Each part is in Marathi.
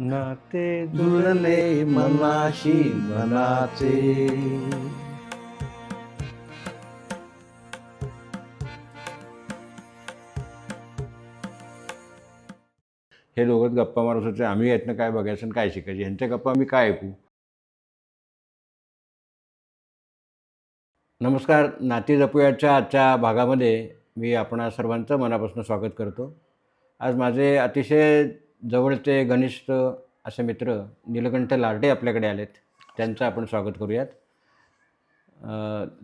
नाते जुळले मनाशी मनाचे. हे दोघं गप्पा मारत होते आम्ही यातनं काय बघायचं आणि काय शिकायचं? यांच्या गप्पा आम्ही काय ऐकू? नमस्कार. नाती जपूयाच्या आजच्या भागामध्ये मी आपणा सर्वांचं मनापासून स्वागत करतो. आज माझे अतिशय जवळचे घनिष्ठ असे मित्र नीलकंठ लाटे आपल्याकडे आलेत. त्यांचं आपण स्वागत करूयात.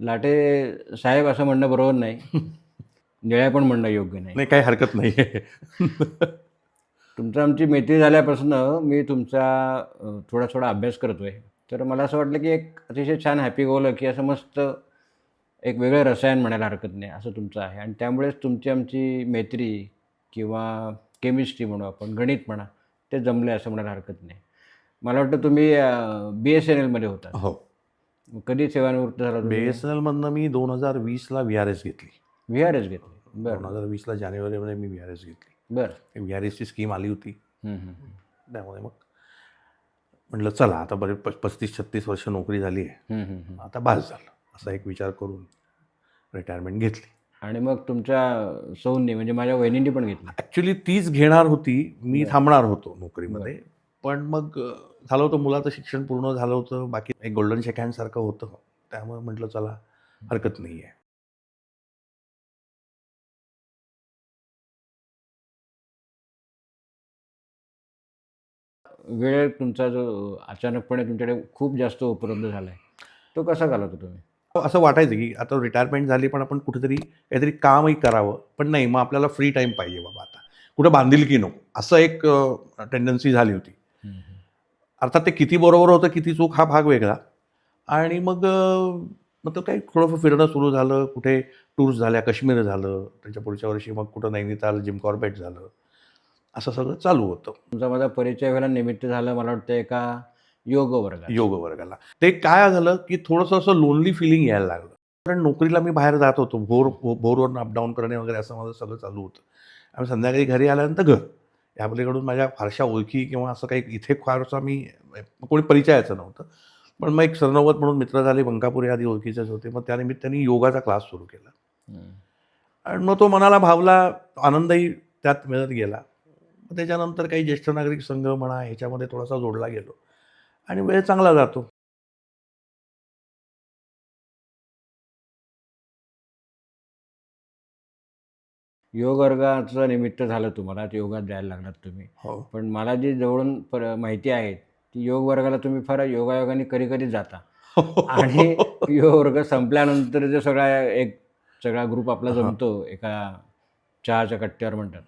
लाटे साहेब असं म्हणणं बरोबर नाही. निळ्या पण म्हणणं योग्य नाही. नाही काही हरकत नाही. तुमचं आमची मैत्री झाल्यापासून मी तुमचा थोडा थोडा अभ्यास करतो आहे तर मला असं वाटलं की एक अतिशय छान हॅपी गोल की असं मस्त एक वेगळं रसायन म्हणायला हरकत नाही असं तुमचं आहे. आणि त्यामुळेच तुमची आमची मैत्री किंवा केमिस्ट्री म्हणू आपण गणित म्हणा ते जमले असं म्हणायला हरकत नाही. मला वाटतं तुम्ही बी एस एन एलमध्ये होता. हो. कधी सेवानिवृत्त झाला बी एस एन एलमधनं मी दोन हजार वीसला व्ही आर एस घेतली. व्ही आर एस घेतली. दोन हजार वीसला जानेवारीमध्ये मी व्ही आर एस घेतली. बरं. व्ही आर एसची स्कीम आली होती. त्यामुळे मग म्हटलं चला आता बरे प पस्तीस छत्तीस वर्ष नोकरी झाली आहे. आता बास झालं. असा एक विचार करून रिटायरमेंट घेतली. आणि मग तुमच्या सौंनी म्हणजे माझ्या वहिनींनी पण घेतली. ॲक्च्युली तीच घेणार होती मी. थांबणार होतो नोकरीमध्ये. पण मग झालं होतं मुलाचं शिक्षण पूर्ण झालं होतं बाकी एक गोल्डन शेक हँडसारखं होतं. त्यामुळे म्हटलं चला हरकत नाही आहे वेळ तुमचा जो अचानकपणे तुमच्याकडे खूप जास्त उपलब्ध झाला आहे तो कसा घालवतो तुम्ही? असं वाटायचं की आता रिटायरमेंट झाली पण आपण कुठेतरी काहीतरी कामही करावं. पण नाही मग आपल्याला फ्री टाईम पाहिजे बाबा आता. कुठं बांधील की नको? असं एक टेंडन्सी झाली होती. अर्थात ते किती बरोबर होतं किती चूक हा भाग वेगळा. आणि मग तर काही थोडंफार फिरणं सुरू झालं. कुठे टूर्स झाल्या काश्मीर झालं. त्याच्या पुढच्या वर्षी मग कुठं नैनिताल जिम कॉर्बेट झालं. असं सगळं चालू होतं. तुमचा माझा परिचय व्हायला निमित्त झालं. मला वाटतं एका योग वर्गात योग वर्गाला ते काय झालं की थोडंसं असं लोनली फिलिंग यायला लागलं. कारण नोकरीला मी बाहेर जात होतो. भोर भोरवरून अपडाऊन करणे वगैरे असं माझं सगळं चालू होतं. आणि संध्याकाळी घरी आल्यानंतर घर. या पलीकडून माझ्या फारशा ओळखी किंवा असं काही इथे फारसा मी कोणी परिचयाचं नव्हतं. पण मग एक सरनोबत म्हणून मित्र झाले बंकापुरी आधी ओळखीचेच होते. मग त्यानिमित्ताने योगाचा क्लास सुरू केला. आणि मग तो मनाला भावला आनंदही त्यात मिळत गेला. मग त्याच्यानंतर काही ज्येष्ठ नागरिक संघ म्हणा ह्याच्यामध्ये थोडासा जोडला गेलो. आणि वेळ चांगला जातो. योग वर्गाचं निमित्त झालं तुम्हाला ते योगात जायला लागलात तुम्ही. हो. पण मला जी जवळून पर माहिती आहे ती योग वर्गाला तुम्ही फार योगायोगाने कधी कधी जाता. आणि योग वर्ग संपल्यानंतर जो सगळा एक सगळा ग्रुप आपला. जमतो एका चहाच्या कट्ट्यावर म्हणतात.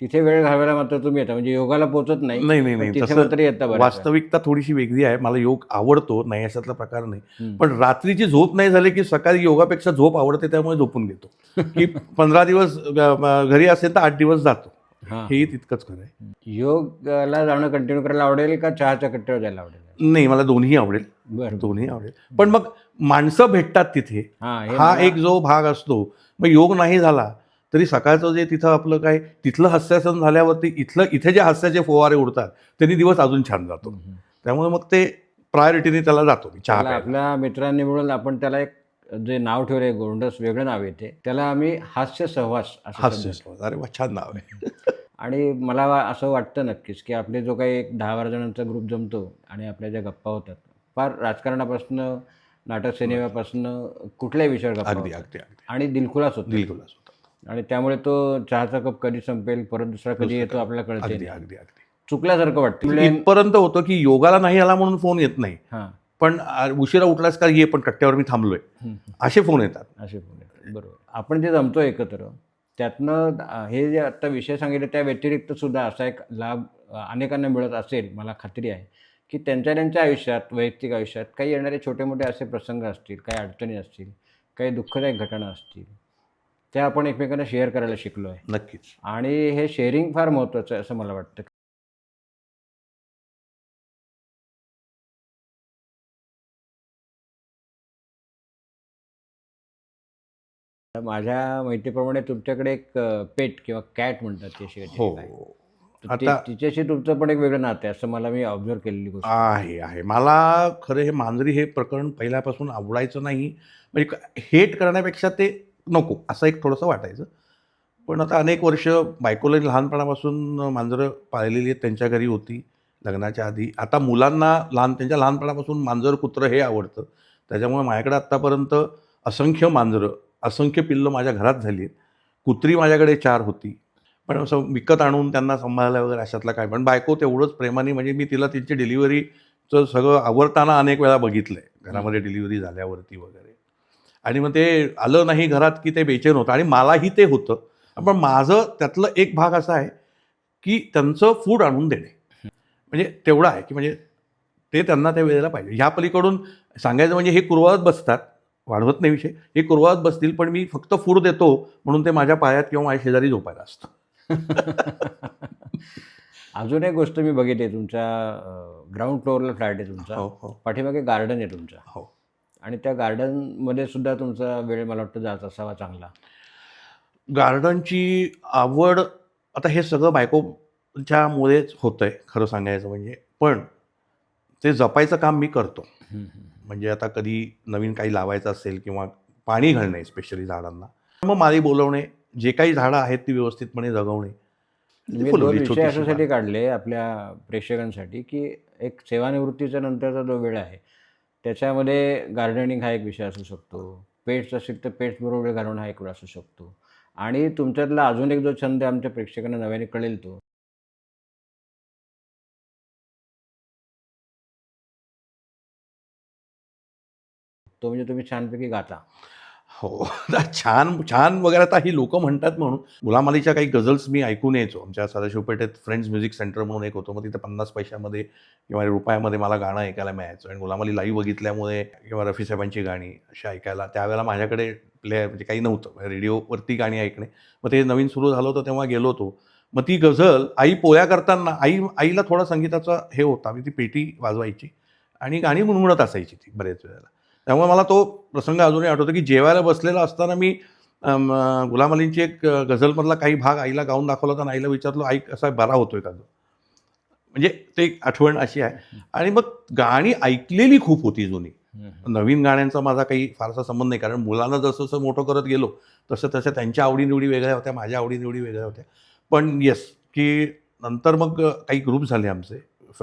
तिथे वेळ घालवायला मात्र तुम्ही येता म्हणजे योगाला पोहोचत नाही नाही नाही नाही. तिथे तसं मात्र येता बरं वास्तविकता थोडीशी वेगळी आहे. मला योग आवडतो नाही अशातला प्रकार नाही. हम्म. पण रात्रीची झोप नाही झाली की सकाळी योगापेक्षा झोप आवडते त्यामुळे झोपून घेतो. की पंधरा दिवस अ, घरी असेल तर आठ दिवस जातो. हां. हेही तितकंच खरं आहे. योगाला जाणं कंटिन्यू करायला आवडेल का चहाच्या कट्ट्यावर जायला आवडेल? नाही मला दोन्ही आवडेल. बरं. दोन्ही आवडेल. पण मग माणसं भेटतात तिथे. हां एक जो भाग असतो. मग योग नाही झाला तरी सकाळचं जे तिथं आपलं काय तिथलं हास्यासन झाल्यावरती इथलं इथे जे हास्याचे फोवारे उडतात त्यांनी दिवस अजून छान जातो. त्यामुळे मग ते प्रायोरिटीने त्याला जातो मी चहा. आपल्या मित्रांनी मिळून आपण त्याला एक जे नाव ठेवलंय गोंडस वेगळं नाव येते त्याला आम्ही हास्य सहवास हास्य समजतो. अरे वा छान नाव आहे. आणि मला असं वाटतं नक्कीच की आपले जो काही एक दहा बारा जणांचा ग्रुप जमतो आणि आपल्या ज्या गप्पा होतात फार राजकारणापासून नाटक सिनेमापासून कुठल्याही विषयावर गप्पा आणि दिलखुलास होतो दिलखुलास होता आणि त्यामुळे तो चहाचा कप कधी संपेल परत दुसरा कधी येतो आपल्याला कळते अगदी नाही. अगदी अगदी. चुकल्यासारखं वाटतं. इथपर्यंत होतं की योगाला नाही आला म्हणून फोन येत नाही. हां. पण आ, उशिरा उठलास का ये पण कट्ट्यावर मी थांबलोय. हम्म. असे फोन येतात. असे फोन येतात. बरोबर. आपण जे जमतो एकत्र त्यातनं अ, हे जे आत्ता विषय सांगितले त्या व्यतिरिक्त सुद्धा असा एक लाभ अ, अनेकांना मिळत असेल मला खात्री आहे की त्यांच्या त्यांच्या आयुष्यात वैयक्तिक आयुष्यात काही येणारे छोटे मोठे असे प्रसंग असतील काही अडचणी असतील काही दुःखदायक घटना असतील त्या आपण एकमेकांना शेअर करायला शिकलो आहे नक्कीच. आणि हे शेअरिंग फार महत्त्वाचं आहे असं मला वाटतं. माझ्या माहितीप्रमाणे तुमच्याकडे एक पेट किंवा कॅट म्हणतात ती अशी काहीतरी हो. आहे. तर आता- ती- तिच्याशी तुमचं पण एक वेगळं नातं आहे असं मला मी ऑब्झर्व केलेली गोष्ट आहे. आहे मला खरं हे मांजरी हे प्रकरण पहिल्यापासून आवडायचं नाही. म्हणजे हेट करण्यापेक्षा ते नको असं एक थोडंसं वाटायचं. पण आता अनेक वर्ष बायकोला लहानपणापासून मांजरं पाळलेली आहेत त्यांच्या घरी होती लग्नाच्या आधी. आता मुलांना लहान त्यांच्या लहानपणापासून मांजर कुत्रं हे आवडतं. त्याच्यामुळे माझ्याकडे आत्तापर्यंत असंख्य मांजरं असंख्य पिल्लं माझ्या घरात झाली आहेत. कुत्री माझ्याकडे चार होती. पण असं विकत आणून त्यांना सांभाळायला वगैरे अशातला काय? पण बायको तेवढंच प्रेमाने म्हणजे मी तिला तिची डिलिव्हरीचं सगळं आवडताना अनेक वेळा बघितलं आहे घरामध्ये डिलिव्हरी झाल्यावरती वगैरे. आणि मग ते आलं नाही घरात की ते बेचैन होतं. आणि मलाही ते होतं. पण माझं त्यातलं एक भाग असा आहे की त्यांचं फूड आणून देणे. म्हणजे तेवढं आहे की म्हणजे ते त्यांना त्या वेळेला पाहिजे. ह्या पलीकडून सांगायचं म्हणजे हे कुरवाळत बसतात. वाढवत नाही विषय. हे कुरवाळत बसतील पण मी फक्त फूड देतो म्हणून ते माझ्या पायात किंवा माझ्या शेजारी झोपायला असतं. अजून एक गोष्ट मी बघितली तुमच्या ग्राउंड फ्लोअरला फ्लॅट आहे तुमचा. हो हो. पाठीमागे गार्डन आहे तुमचा. हो. आणि त्या गार्डनमध्ये सुद्धा तुमचा वेळ मला वाटतं जात असावा चांगला. गार्डनची आवड आता हे सगळं बायकोच्यामुळेच होतं आहे खरं सांगायचं म्हणजे. पण ते जपायचं काम मी करतो. म्हणजे आता कधी नवीन काही लावायचं असेल किंवा पाणी घालणे स्पेशली झाडांना. मग माळी बोलवणे जे काही झाडं आहेत ती व्यवस्थितपणे जगवणे. विषय अशासाठी. काढले आपल्या प्रेक्षकांसाठी की एक सेवानिवृत्तीच्या नंतरचा जो वेळ आहे त्याच्यामध्ये गार्डनिंग हा एक विषय असू शकतो. पेट्स असेल तर पेट्स बरोबर घालवणं हा एक वेळ असू शकतो. आणि तुमच्यातला अजून एक जो छंद आहे आमच्या प्रेक्षकांना नव्याने कळेल तो. तो म्हणजे तुम्ही छानपैकी गाता. हो. आता छान छान वगैरे आता ही लोक म्हणतात म्हणून. गुलामालीच्या काही गझल्स मी ऐकून यायचो. आमच्या सदाशिव पेठेत फ्रेंड्स म्युझिक सेंटर म्हणून एक होतो. मग तिथे पन्नास पैशामध्ये किंवा रुपयामध्ये मला गाणं ऐकायला मिळायचं. आणि गुलामाली लाईव्ह बघितल्यामुळे किंवा रफी साहेबांची गाणी अशी ऐकायला. त्यावेळेला माझ्याकडे प्ले म्हणजे काही नव्हतं. म्हणजे रेडिओवरती गाणी ऐकणे. मग ते नवीन सुरू झालं होतं तेव्हा गेलो होतो. मग ती गझल आई पोळ्या करताना आई आईला थोडा संगीताचा हे होता. मी ती पेटी वाजवायची आणि गाणी गुणगुणत असायची ती बरेच वेळेला. त्यामुळे मला तो प्रसंग अजूनही आठवतो की जेवायला बसलेला असताना मी गुलाम अलींची एक गझलमधला काही भाग आईला गाऊन दाखवला होता आईला विचारलो आई कसा बरा होतोय का तो? म्हणजे ते एक आठवण अशी आहे. आणि मग गाणी ऐकलेली खूप होती जुनी. नवीन गाण्यांचा माझा काही फारसा संबंध नाही कारण मुलांना जसं जसं मोठं करत गेलो तसं तसं त्यांच्या आवडीनिवडी वेगळ्या होत्या माझ्या आवडीनिवडी वेगळ्या होत्या. पण येस की नंतर मग काही ग्रुप झाले आमचे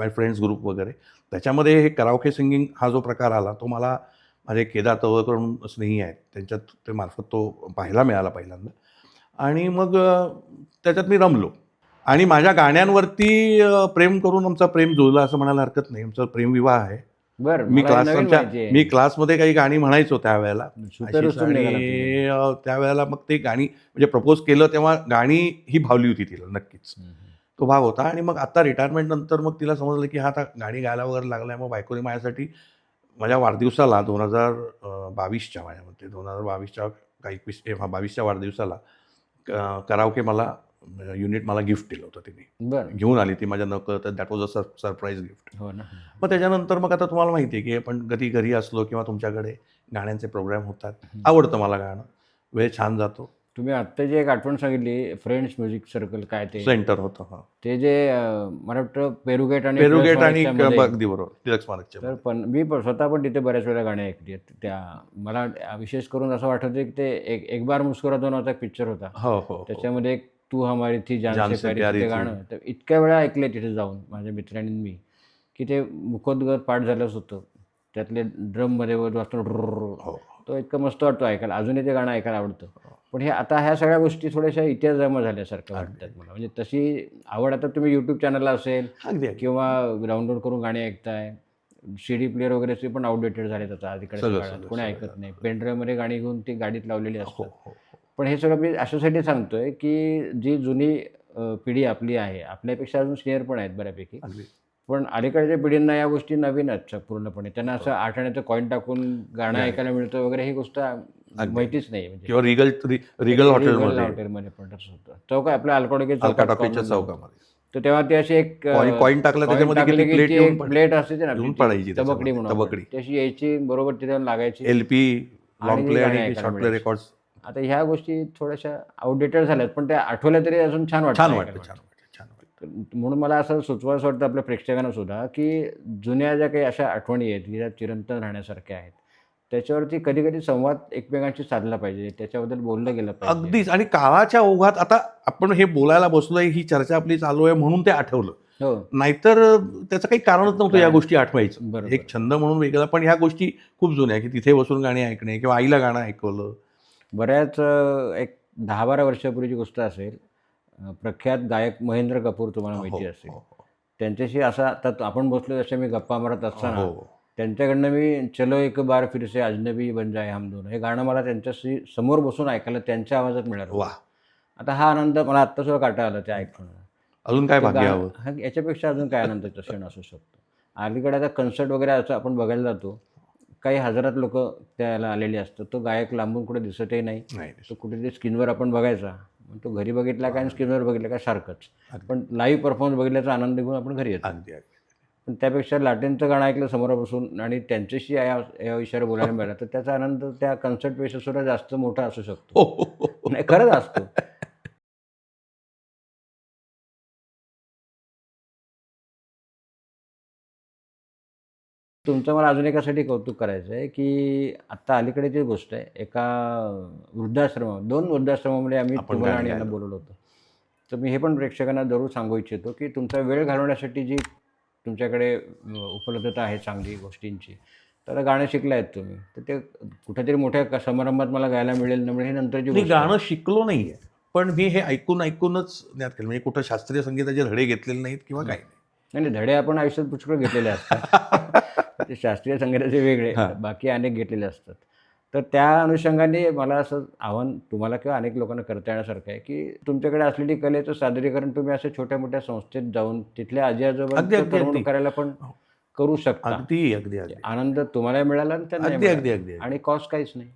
फ्रेंड्स ग्रुप वगैरे. त्याच्यामध्ये हे करावके सिंगिंग हा जो प्रकार आला तो मला माझे केदार तवळकर म्हणून स्नेही आहेत. त्यांच्यात ते मार्फत तो पाहायला मिळाला पहिल्यांदा. आणि मग त्याच्यात मी रमलो. आणि माझ्या गाण्यांवरती प्रेम करून आमचा प्रेम जुळला असं म्हणायला हरकत नाही. आमचा प्रेमविवाह आहे. बरं मी क्लास आमच्या. मी क्लासमध्ये काही गाणी म्हणायचो त्यावेळेला. त्यावेळेला मग ते गाणी म्हणजे प्रपोज केलं तेव्हा गाणी ही भावली होती तिला नक्कीच. तो भाग होता. आणि मग आता रिटायरमेंट नंतर मग तिला समजलं की हा आता गाणी गायला वगैरे लागलाय. मग बायकोने माझ्यासाठी माझ्या वाढदिवसाला दोन हजार बावीसच्या माझ्यामध्ये दोन हजार बावीसच्या का एकवीस बावीसच्या वाढदिवसाला क- करावके मला युनिट मला गिफ्ट दिलं होतं तिने. घेऊन आली ती माझ्या नकळत that was a surprise gift. हो ना. मग त्याच्यानंतर मग आता तुम्हाला माहिती आहे की आपण कधी घरी असलो किंवा तुमच्याकडे गाण्यांचे प्रोग्राम होतात आवडतं मला गाणं. वेळ छान जातो. तुम्ही आत्ता जी एक आठवण सांगितली फ्रेंड्स म्युझिक सर्कल काय ते? सेंटर होतं ते जे मला वाटतं पेरुगेट आणि पेरुगेट आणि अगदी बरोबर पण मी पण स्वतः पण तिथे बऱ्याच वेळा गाणी ऐकली आहेत. त्या मला विशेष करून असं वाटतं की ते एक एक बार मुस्कुरा दोन पिक्चर होता. हो हो, हो. त्याच्यामध्ये एक तू हमारी थी जान जान से से प्यारी ते. गाणं तर इतक्या वेळा ऐकले तिथे जाऊन माझ्या मित्रांनी मी की ते मुखोद्गत पाठ झालंच होतं. त्यातले ड्रममध्ये वर वाजतो हो. तो इतकं मस्त वाटतो ऐकायला. अजूनही ते गाणं ऐकायला आवडतं. पण हे आता ह्या सगळ्या गोष्टी थोड्याशा इतिहास जमा झाल्यासारखं वाटतात मला. म्हणजे तशी आवड आता तुम्ही यूट्यूब चॅनलला असेल अगदी अगदी. किंवा डाउनलोड करून गाणी ऐकताय सी डी प्लेअर वगैरे ते पण आउटडेटेड झालेत आता सगळं, कोणी सगळं. ऐकत नाही. पेनड्राईव्हमध्ये गाणी घेऊन ती गाडीत लावलेली हो असतात. हो. पण हे सगळं मी अशासाठी सांगतोय की जी जुनी अ, पिढी आपली आहे आपल्यापेक्षा अजून सिनियर पण आहेत बऱ्यापैकी. अगदी. पण अलीकडच्या पिढींना या गोष्टी नवीन आहेत पूर्णपणे. त्यांना असं आठ आण्याचं कॉईन टाकून गाणं. ऐकायला मिळतं वगैरे ही गोष्ट माहितीच नाही म्हणजे. किंवा रिगल रिगल हॉटेलमध्ये हॉटेलमध्ये पण होतं. चौक आपल्या अल्कोडके अलका टॉकीच्या चौकामध्ये. तर तेव्हा ती अशी एक कॉईन टाकलं त्याच्यामध्ये प्लेट असते ना पडायची तबकडी म्हणून. तबकडी. तशी यायची बरोबर तिथे लागायची. एल पी लॉंग प्ले आणि शॉर्ट प्ले. रेकॉर्ड्स आता ह्या गोष्टी थोड्याशा आउटडेटेड झाल्यात पण त्या आठवल्या तरी अजून छान वाटतं छान वाटतं. छान वाटतं छान वाटतं तर म्हणून मला असं सुचवायचं वाटतं आपल्या प्रेक्षकांना सुद्धा की जुन्या ज्या काही अशा आठवणी आहेत की ज्या चिरंतन राहण्यासारख्या आहेत त्याच्यावरती कधी कधी संवाद एकमेकांशी साधला पाहिजे त्याच्याबद्दल बोललं गेलं पाहिजे. अगदीच. आणि काळाच्या ओघात आता आपण हे बोलायला बसलोय ही चर्चा आपली चालू आहे म्हणून ते आठवलं. हो. नाहीतर त्याचं काही कारणच नव्हतं या? गोष्टी आठवायचं. बरोबर. एक छंद म्हणून वेगळा पण ह्या गोष्टी खूप जुन्या की तिथे बसून गाणी ऐकणे किंवा आईला गाणं ऐकवलं. बऱ्याच एक दहा बारा वर्षापूर्वीची गोष्ट असेल प्रख्यात गायक महेंद्र कपूर तुम्हाला माहिती हो, असेल. हो, त्यांच्याशी असा आता आपण बसलो जसे मी गप्पा मारत असताना हो. त्यांच्याकडनं मी चलो एक बार फिरसे अजनबी बन जाय हम दोन. हे गाणं मला त्यांच्याशी समोर बसून ऐकायला त्यांच्या आवाजात मिळालं. वा. आता हा आनंद मला आत्ता सुद्धा काटा आला ते ऐकून. अजून काय भाग्य हा, याच्यापेक्षा अजून काय आनंदाचा क्षण असू शकतो. अलीकडे आता कन्सर्ट वगैरे असं आपण बघायला जातो काही हजारात लोक त्याला आलेले असतात. तो गायक लांबून कुठे दिसतही नाही. तो कुठेतरी स्क्रीनवर आपण बघायचा. तो घरी बघितला काय आणि स्क्रीनवर बघितला काय सारखंच. पण लाईव्ह परफॉर्मन्स बघितल्याचा आनंद घेऊन आपण घरी येतो. अगदी अगदी. पण त्यापेक्षा लाटेंचं गाणं ऐकलं समोर बसून आणि त्यांच्याशी या या विषयावर बोलायला मिळालं तर त्याचा आनंद त्या कन्सर्टपेक्षा सुद्धा जास्त मोठा असू शकतो. हो, हो, हो. नाही खरंच असतो. तुमचं मला अजून एकासाठी कौतुक करायचं आहे की आत्ता अलीकडे जी गोष्ट आहे एका वृद्धाश्रमात दोन वृद्धाश्रमामध्ये आम्ही तुम्हाला आणि यांना. बोलवलं होतं. तर मी हे पण प्रेक्षकांना जरूर सांगू इच्छितो की तुमचा वेळ घालवण्यासाठी जी तुमच्याकडे उपलब्धता आहे चांगली गोष्टींची तर गाणं शिकले आहेत तुम्ही. तर ते कुठेतरी मोठ्या समारंभात मला गायला मिळेल न मिळेल हे नंतरची आहे. गाणं शिकलो नाहीये पण मी हे ऐकून ऐकूनच ज्ञात केलं. म्हणजे कुठं शास्त्रीय संगीताचे धडे घेतलेले नाहीत किंवा काही नाही. नाही नाही, धडे आपण आयुष्यात पुष्कळ घेतलेले असतात. ते शास्त्रीय संगीताचे वेगळे हां. बाकी अनेक घेतलेले असतात तर त्या अनुषंगाने मला असं आव्हान तुम्हाला किंवा अनेक लोकांना करता येण्यासारखं आहे की तुमच्याकडे असलेली कलेचं सादरीकरण तुम्ही अशा छोट्या मोठ्या संस्थेत जाऊन तिथल्या आजी अगदी. करायला पण करू शकता अगदी अगदी आनंद तुम्हाला मिळाला आणि त्यांना अगदी अगदी अगदी आणि कॉस्ट काहीच नाही.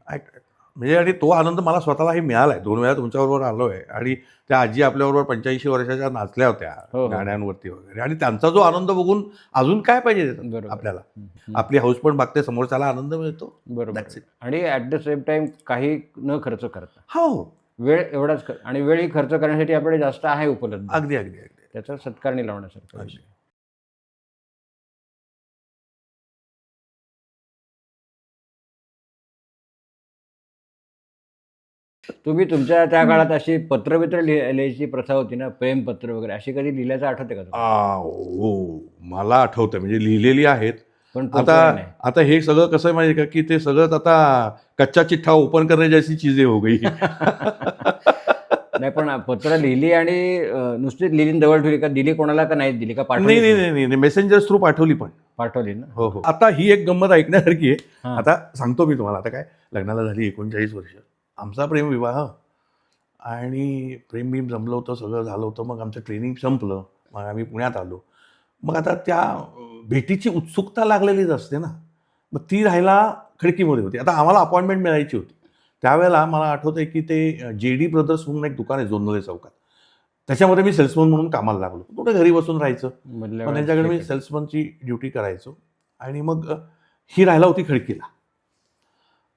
म्हणजे आणि तो आनंद मला स्वतःलाही मिळाला आहे दोन वेळा तुमच्याबरोबर आलो आहे आणि त्या आजी आपल्याबरोबर पंच्याऐंशी वर्षाच्या नाचल्या होत्या हो, हो. गाण्यांवरती वगैरे. आणि त्यांचा जो आनंद बघून अजून काय पाहिजे. आपल्याला. आपली हाऊस पण बघते समोरच्याला आनंद मिळतो. बरोबर. आणि ॲट द सेम टाइम काही न खर्च करता. हो. वेळ एवढाच आणि वेळ ही खर्च करण्यासाठी आपल्याकडे जास्त आहे उपलब्ध. अगदी अगदी अगदी. त्याचा सत्कारणी लावण्यासारखं तुम्ही तुमच्या त्या काळात अशी पत्रवित्र लिह- लिहायची प्रथा होती ना प्रेमपत्र वगैरे अशी कधी लिहिल्याचं आठवते का तुम्हाला? आ, हो मला आठवतं म्हणजे लिहिलेली आहेत. पण आता नाही. आता हे सगळं कसं आहे माहिती आहे का की ते सगळंच आता कच्चा चिठ्ठा ओपन करणे जैसी चीजें हो गई. नाही पण पत्र लिहिली आणि अं, नुसतीच लिहिली जवळ ठेवली का दिली कोणाला का नाही दिली का नाही नाही पाठवली? नाही नाही मेसेंजर थ्रू पाठवली पण. पाठवली ना? हो हो. आता ही एक गंमत ऐकण्यासारखी आहे. हां. आता सांगतो मी तुम्हाला आता काय लग्नाला झाली एकोणचाळीस वर्ष. आमचा प्रेमविवाह आणि प्रेम बीम जमलं होतं सगळं झालं होतं मग आमचं ट्रेनिंग संपलं. मग आम्ही पुण्यात आलो. मग आता त्या भेटीची उत्सुकता लागलेलीच असते ना. मग ती राहायला खडकीमध्ये होती. आता आम्हाला अपॉइंटमेंट मिळायची होती. त्यावेळेला मला आठवतं आहे की ते जे डी ब्रदर्स म्हणून एक दुकान आहे जोंधळे चौकात. त्याच्यामध्ये मी सेल्समन म्हणून कामाला लागलो. कुठे घरी बसून राहायचं. मग त्यांच्याकडे मी. सेल्समनची ड्युटी करायचो. आणि मग ही राहायला होती खडकीला.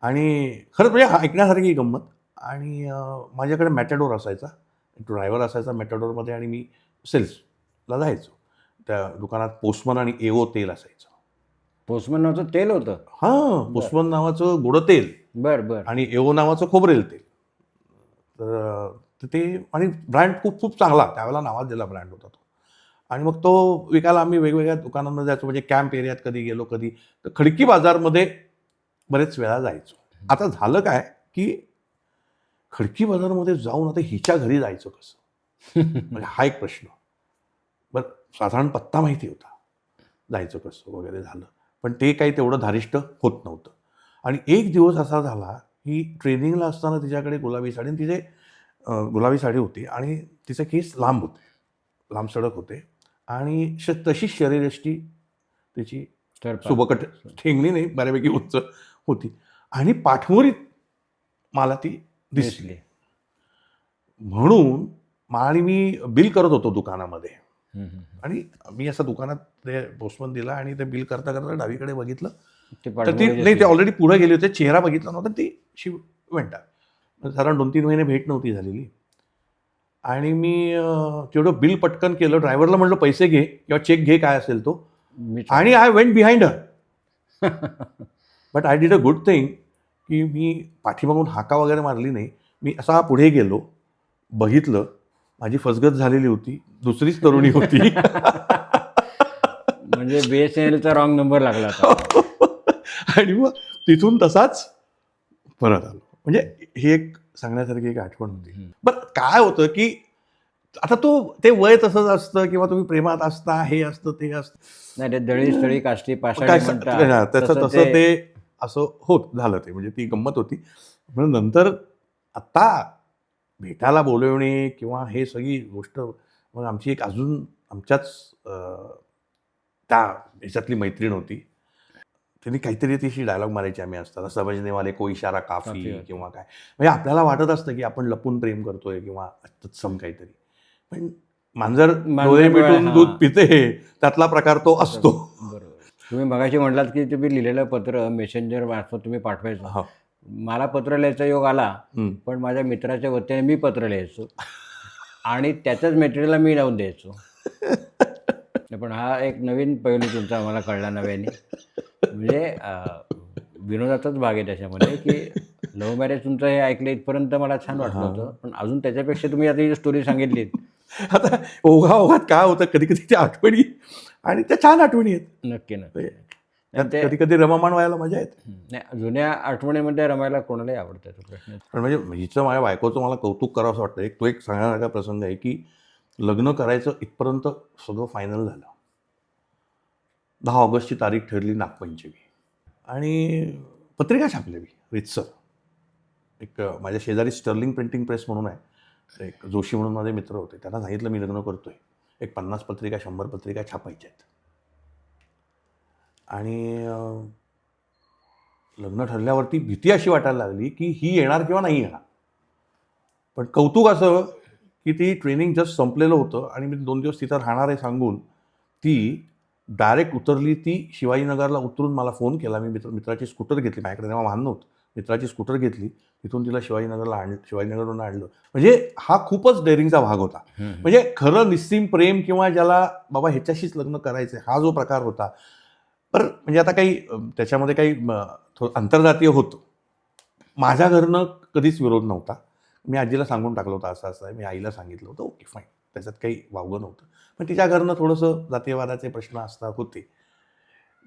आणि खरंच म्हणजे ऐकण्यासारखी गंमत. आणि माझ्याकडे मॅटॅडोर असायचा. ड्रायव्हर असायचा मॅटॅडोरमध्ये आणि मी सेल्सला जायचो. त्या दुकानात पोस्टमन आणि एओ तेल असायचं. पोस्टमन नावाचं तेल होतं? हां पोस्टमन नावाचं गोडं तेल. बर बर. आणि एओ नावाचं खोबरेल तेल. तर ते आणि ब्रँड खूप खूप चांगला. त्यावेळेला नावाजलेला ब्रँड होता तो. आणि मग तो विकायला आम्ही वेगवेगळ्या दुकानांना जायचो. म्हणजे कॅम्प एरियात कधी गेलो कधी. तर खडकी बाजारमध्ये बरेच वेळा जायचो. आता झालं काय की खडकी बाजारमध्ये जाऊन आता हिच्या घरी जायचं कसं? म्हणजे हा एक प्रश्न. बरं साधारण पत्ता माहिती होता. जायचं कसं वगैरे झालं. पण ते काही तेवढं धारिष्ट होत नव्हतं. आणि एक दिवस असा झाला की ट्रेनिंगला असताना तिच्याकडे गुलाबी साडी आणि तिचे गुलाबी साडी होती आणि तिचे केस लांब होते. लांब सडक होते. आणि श तशीच शरीरयष्टी तिची सुबकट ठेंगणी नाही बऱ्यापैकी उंच. होती. आणि पाठमोरीत मला ती दिसली. म्हणून आणि मी बिल करत होतो दुकानामध्ये. आणि मी असं दुकानात ते पोस्टमन दिला आणि ते बिल करता करता डावीकडे बघितलं. ते तर ती नाही ते. ऑलरेडी पुढे गेले होते चेहरा बघितला नव्हता ती शी वेंटा साधारण दोन तीन महिने भेट नव्हती झालेली. आणि मी तेवढं बिल पटकन केलं. ड्रायव्हरला म्हणलं पैसे घे किंवा चेक घे काय असेल तो. आणि I went behind her but I did a good thing की मी पाठीमागून हाका वगैरे मारली नाही. मी असा पुढे गेलो बघितलं माझी फसगत झालेली होती दुसरीच तरुणी होती. म्हणजे बीएसएनएलचा रॉंग नंबर लागला. आणि मग तिथून तसाच परत आलो. म्हणजे ही एक सांगण्यासारखी एक आठवण होती. बरं काय होतं की आता तो ते वय तसंच असतं किंवा तुम्ही प्रेमात असता हे असतं ते असतं. नाही ते दळी स्थळी काष्टी पाषाणी म्हणतात. त्याचं तसं ते असं होत झालं ते. म्हणजे ती गंमत होती. म्हणून नंतर आत्ता भेटायला बोलवणे किंवा हे सगळी गोष्ट मग आमची एक अजून आमच्याच त्या ह्याच्यातली मैत्रीण होती. त्यांनी काहीतरी तिशी डायलॉग मारायची आम्ही असताना. समजणे वाले को इशारा काफी. किंवा काय. म्हणजे आपल्याला वाटत असतं की आपण लपून प्रेम करतोय किंवा तत्सम काहीतरी. पण मांजर डोळे मिटून दूध हा. पिते त्यातला प्रकार तो असतो. बरोबर. तुम्ही मगाशी म्हटलात की तुम्ही लिहिलेलं पत्र मेसेंजर मार्फत तुम्ही पाठवायचं. हो. मला पत्र लिहायचा योग आला. पण माझ्या मित्राच्या वतीने मी पत्र लिहायचो. आणि त्याच्याच मटेरियलला मी लावून द्यायचो. पण हा एक नवीन पैलू तुमचा आम्हाला कळला नव्याने. म्हणजे विनोदाचाच भाग आहे त्याच्यामध्ये की लव्ह मॅरेज तुमचं हे ऐकलं इथपर्यंत मला छान वाटलं होतं. पण अजून त्याच्यापेक्षा तुम्ही आता ही स्टोरी सांगितलीत. आता ओघा ओघात काय होतं? कधी कधी त्या आठवणी आणि त्या छान आठवणी आहेत. नक्की नक्की. कधी कधी रममाण व्हायला मजा येते. नाही जुन्या आठवणीमध्ये रमायला कोणालाही आवडतं तो प्रश्न पण म्हणजे हिचं माझ्या बायकोचं मला कौतुक करावं असं वाटतं. एक तो एक सांगण्यासारखा प्रसंग आहे की लग्न करायचं इथपर्यंत सगळं फायनल झालं. दहा ऑगस्टची तारीख ठरली नागपंचमी. आणि पत्रिका छापली मी रितसर. एक माझ्या शेजारी स्टर्लिंग प्रिंटिंग प्रेस म्हणून आहे. एक जोशी म्हणून माझे मित्र होते. त्यांना सांगितलं मी लग्न करतोय. एक पन्नास पत्रिका शंभर पत्रिका छापायच्या आहेत. आणि लग्न ठरल्यावरती भीती अशी वाटायला लागली की ही येणार किंवा नाही येणार. पण कौतुक असं की ती ट्रेनिंग जस्ट संपलेलं होतं आणि मी दोन दिवस तिथं राहणार आहे सांगून ती डायरेक्ट उतरली ती शिवाजीनगरला उतरून मला फोन केला. मी मित्र मित्राची स्कूटर घेतली. माझ्याकडे तेव्हा वाहन नव्हतं. मित्राची स्कूटर घेतली तिथून तिला शिवाजीनगरला आणलं शिवाजीनगरवरून आणलं. म्हणजे हा खूपच डेअरिंगचा भाग होता. म्हणजे खरं निस्सीम प्रेम किंवा ज्याला बाबा ह्याच्याशीच लग्न करायचं हा जो प्रकार होता. पर म्हणजे आता काही त्याच्यामध्ये काही थोडं आंतरजातीय होतं. माझ्या घरनं कधीच विरोध नव्हता. मी आजीला सांगून टाकलं होतं असं असं आहे मी आईला सांगितलं होतं ओके फाईन त्याच्यात काही वावगं नव्हतं. पण तिच्या घरनं थोडंसं जातीयवादाचे प्रश्न असतात होते.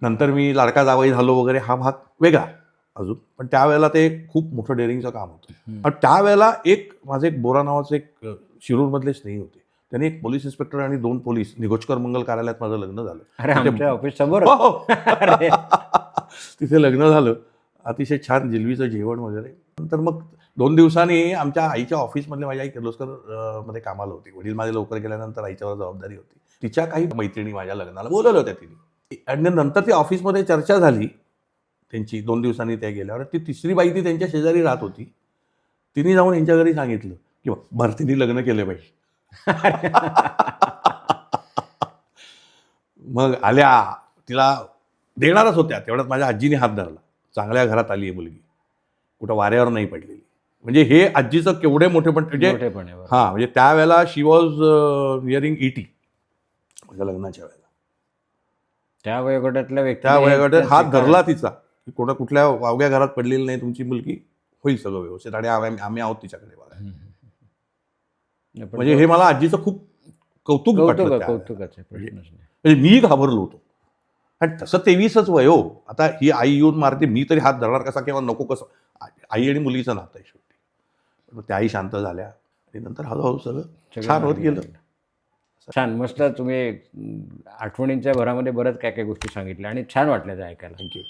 नंतर मी लाडका जावई झालो वगैरे हा भाग वेगळा. अजून. पण त्यावेळेला ते खूप मोठं डेअरिंगचं काम होतं. आणि त्यावेळेला एक माझं एक बोरा नावाचं एक शिरूरमधले स्नेही होते. त्यांनी एक पोलीस इन्स्पेक्टर आणि दोन पोलीस निगोजकर मंगल कार्यालयात माझं लग्न झालं. ऑफिस समोर. हो, हो. तिथे लग्न झालं. अतिशय छान जिलवीचं जेवण वगैरे. नंतर मग दोन दिवसांनी आमच्या आईच्या ऑफिसमधले माझी आई किर्लोस्करमध्ये कामाला होती. वडील माझे लवकर गेल्यानंतर आईच्यावर जबाबदारी होती. तिच्या काही मैत्रिणी माझ्या लग्नाला बोलवलं होत्या तिने. आणि नंतर ती ऑफिसमध्ये चर्चा झाली. त्यांची दोन दिवसांनी त्या गेल्यावर. ती तिसरी बाई ती त्यांच्या शेजारी राहत होती. तिने जाऊन यांच्या घरी सांगितलं की भरतीने लग्न केले पाहिजे. मग आल्या तिला देणारच होत्या. तेवढ्यात माझ्या आजीने हात धरला. चांगल्या घरात आली आहे मुलगी. कुठं वाऱ्यावर नाही पडलेली. म्हणजे हे आजीचं केवढे मोठे पण म्हणजे. हां म्हणजे त्यावेळेला शी वॉज निअरिंग एटी माझ्या लग्नाच्या वेळेला. त्या वयोगटातल्या व्यक्ती त्या वयागटात हात धरला तिचा. की कोणा कुठल्या वावग्या घरात पडलेली नाही तुमची मुलगी होईल सगळं व्यवस्थित आणि आम्ही आम्ही आहोत तिच्याकडे बघा. म्हणजे हे मला आजीचं खूप कौतुक. कौतुकाचे म्हणजे मी घाबरलो होतो. आणि तसं तेवीसच वय हो. आता ही आई येऊन मारते मी तरी हात धरणार कसा किंवा नको कसं? आई आणि मुलीचं नातं आहे शेवटी. त्या आई शांत झाल्या. आणि नंतर हळूहळू सगळं छान होत गेलं. छान. मस्त तुम्ही आठवणींच्या भरामध्ये बरंच काय काय गोष्टी सांगितल्या आणि छान वाटल्या त्या ऐकायला. थँक्यू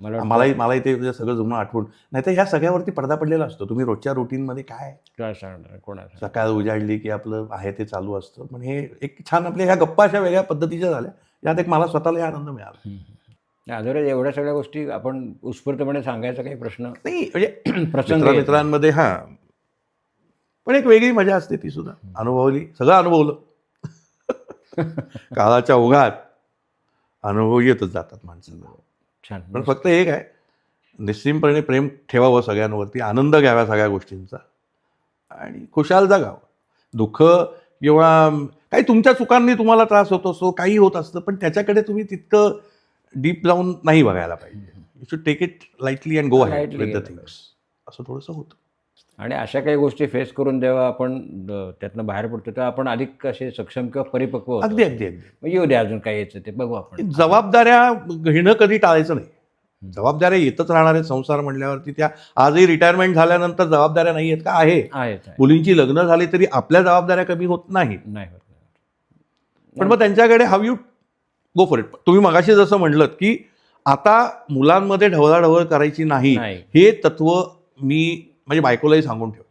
मला मलाही मलाही ते सगळं जुनं आठवण नाही तर ह्या सगळ्यावरती पडदा पडलेला असतो. तुम्ही रोजच्या रुटीनमध्ये काय? काय सांगणार? कोणाला सकाळ उजाडली की आपलं आहे ते चालू असतं. पण हे एक छान आपल्या ह्या गप्पा अशा वेगळ्या पद्धतीच्या झाल्या. यात एक मला स्वतःला आनंद मिळाला. अजून एवढ्या सगळ्या गोष्टी आपण उत्स्फूर्तपणे सांगायचा काही प्रश्न नाही म्हणजे प्रसंग मित्रांमध्ये हा. पण एक वेगळी मजा असते ती सुद्धा. अनुभवली. सगळं अनुभवलं. काळाच्या ओघात अनुभव येतच जातात माणसांना. छान. पण फक्त एक आहे निश्चितपणे प्रेम ठेवावं सगळ्यांवरती आनंद घ्यावा सगळ्या गोष्टींचा. आणि खुशाल जगावं. दुःख किंवा काही तुमच्या चुकांनी तुम्हाला त्रास होत असतो काही होत असतं पण त्याच्याकडे तुम्ही तितकं डीप जाऊन नाही बघायला पाहिजे. You should take it lightly and go with the things असं थोडंसं होतं. आणि अशा काही गोष्टी फेस करून जेव्हा आपण त्यातनं बाहेर पडतो तेव्हा आपण अधिक असे सक्षम किंवा परिपक्व होतो. अगदी अगदी अगदी. येऊ द्या अजून काय यायचं ते बघू आपण. जबाबदाऱ्या घेणं कधी टाळायचं नाही. जबाबदाऱ्या येतच राहणार आहेत संसार म्हटल्यावरती त्या आजही रिटायरमेंट झाल्यानंतर जबाबदाऱ्या नाही आहेत का? आहे. मुलींची लग्न झाली तरी आपल्या जबाबदाऱ्या कमी होत नाहीत. नाही होत. पण मग त्यांच्याकडे how you go for it तुम्ही मगाशी जसं म्हणलं की आता मुलांमध्ये ढवळाढवळ करायची नाही. नाही. हे तत्व मी म्हणजे बायकोलाही सांगून ठेवलं.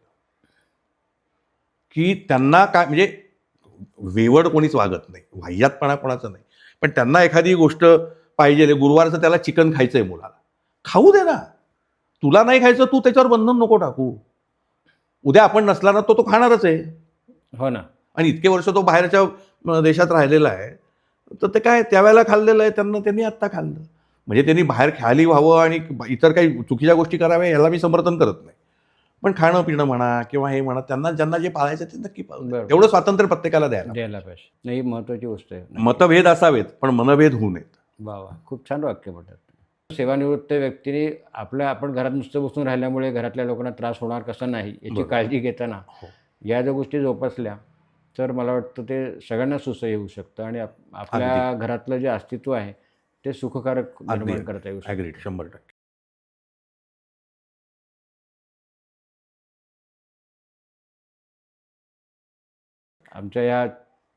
की त्यांना काय म्हणजे वेवड कोणीच वागत नाही. वाह्यातपणा कोणाचं नाही. पण त्यांना एखादी गोष्ट पाहिजे गुरुवारचं त्याला चिकन खायचंय मुलाला. खाऊ दे ना. तुला नाही खायचं तू त्याच्यावर बंधन नको टाकू. उद्या आपण नसला ना तो तो खाणारच आहे. हो ना. आणि इतके वर्ष तो बाहेरच्या देशात राहिलेला आहे. तर ते काय त्यावेळेला खाल्लेलं आहे त्यांना त्यांनी आत्ता खाल्लं. म्हणजे त्यांनी बाहेर खाली व्हावं आणि इतर काही चुकीच्या गोष्टी कराव्या याला मी समर्थन करत नाही. पण खाणं पिणं म्हणा किंवा हे म्हणा त्यांना ज्यांना जे पाळायचं ते नक्की पाळू बरोबर. तेवढं स्वातंत्र्य प्रत्येकाला द्यायला द्यायला पाहिजे. नाही ही महत्वाची गोष्ट आहे. मतभेद असावेत पण मनभेद होऊ नयेत. वा वा. खूप छान वाक्य पडतात सेवानिवृत्त व्यक्तीने आपल्या आपण घरात नुसतं बसून राहिल्यामुळे घरातल्या लोकांना त्रास होणार कसं नाही याची बरोबर. काळजी घेताना हो. या ज्या गोष्टी जोपासल्या तर मला वाटतं ते सगळ्यांना सुसह्य होऊ शकतं आणि आप- आपल्या घरातलं जे अस्तित्व आहे ते सुखकारक निर्माण. करता येऊ शकतं. ॲग्रीड शंभर टक्के. आमच्या या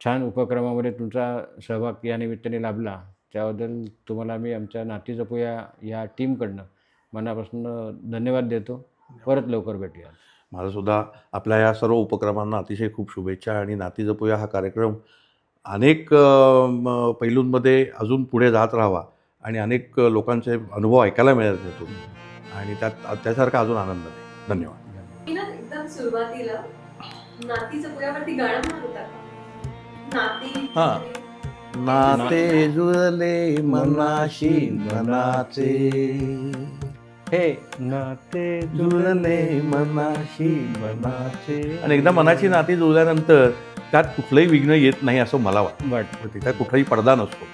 छान उपक्रमामध्ये तुमचा सहभाग या निमित्ताने लाभला. त्याबद्दल तुम्हाला मी आमच्या नाती जपूया या टीमकडनं. मनापासून धन्यवाद देतो. परत लवकर भेटूया माझं सुद्धा आपल्या या सर्व उपक्रमांना अतिशय खूप शुभेच्छा आणि नाती जपूया हा कार्यक्रम. अनेक पैलूंमध्ये अजून पुढे जात राहावा आणि अनेक लोकांचे अनुभव ऐकायला मिळत त्यातून. आणि त्यात त्यासारखा अजून आनंद नाही. धन्यवाद. मी ना एकदम सुरुवातीला नातीचं पुण्यावरती गाणं म्हणत होता नाती हा. नाते जुळले मनाशी मनाचे. हे. नाते जुळले मनाशी मनाचे. आणि एकदा मनाची नाती जुळल्यानंतर त्यात कुठलंही विघ्न येत नाही असं मला वाटतं. वाट त्यात कुठलाही पडदा नसतो.